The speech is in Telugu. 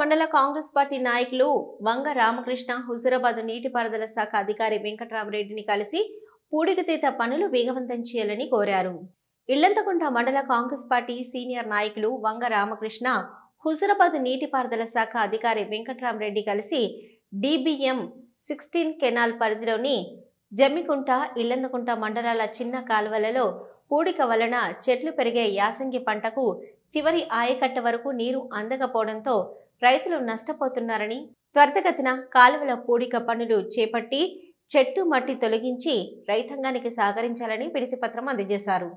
మండల కాంగ్రెస్ పార్టీ నాయకులు వంగ రామకృష్ణ హుజురాబాద్ నీటిపారుదల శాఖ అధికారి వెంకటరామరెడ్డిని కలిసి పూడికతీత పనులు వేగవంతం చేయాలని కోరారు. ఇల్లంతకుంట మండల కాంగ్రెస్ పార్టీ సీనియర్ నాయకులు వంగ రామకృష్ణ హుజురాబాద్ నీటిపారుదల శాఖ అధికారి వెంకటరామరెడ్డి కలిసి డిబిఎం సిక్స్టీన్ కెనాల్ పరిధిలోని జమ్మికుంట ఇల్లందకుంట మండలాల చిన్న కాలువలలో పూడిక వలన చెట్లు పెరిగే యాసంగి పంటకు చివరి ఆయకట్ట వరకు నీరు అందకపోవడంతో రైతులు నష్టపోతున్నారని త్వరితగతిన కాలువల పూడిక పనులు చేపట్టి చెట్టు మట్టి తొలగించి రైతాంగానికి సహకరించాలని విడితి పత్రం అందజేశారు.